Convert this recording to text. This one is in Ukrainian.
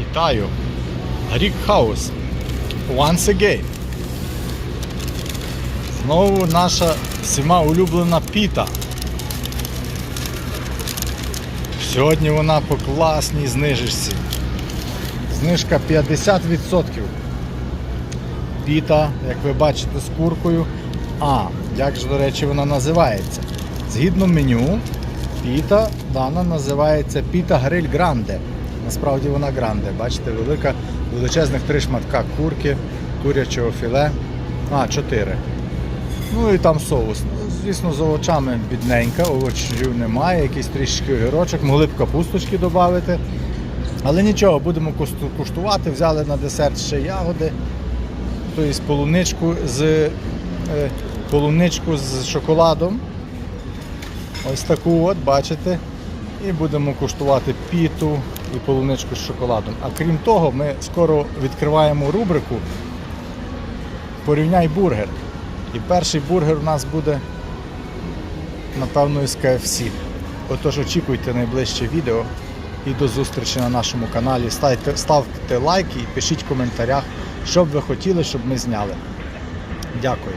Вітаю! Greek House. Once again. Знову наша всіма улюблена піта. Сьогодні вона по класній знижечці. Знижка 50%. Піта, як ви бачите, з куркою. А, як ж, до речі, вона називається? Згідно меню, піта дана називається піта гриль гранде. Насправді вона гранде. Бачите, велика, величезних три шматка курки, курячого філе. А, чотири. Ну і там соус. Звісно, з овочами бідненька, овочів немає, якийсь трішки огірочок, могли б капусточки додати. Але нічого, будемо куштувати. Взяли на десерт ще ягоди, тобто полуничку з, е, полуничку з шоколадом. Ось таку от, бачите. І будемо куштувати піту і полуничку з шоколадом. А крім того, ми скоро відкриваємо рубрику Порівняй бургер. І перший бургер у нас буде, напевно, із KFC. Отож очікуйте найближче відео і до зустрічі на нашому каналі. Ставте, ставте лайки і пишіть в коментарях, що б ви хотіли, щоб ми зняли. Дякую.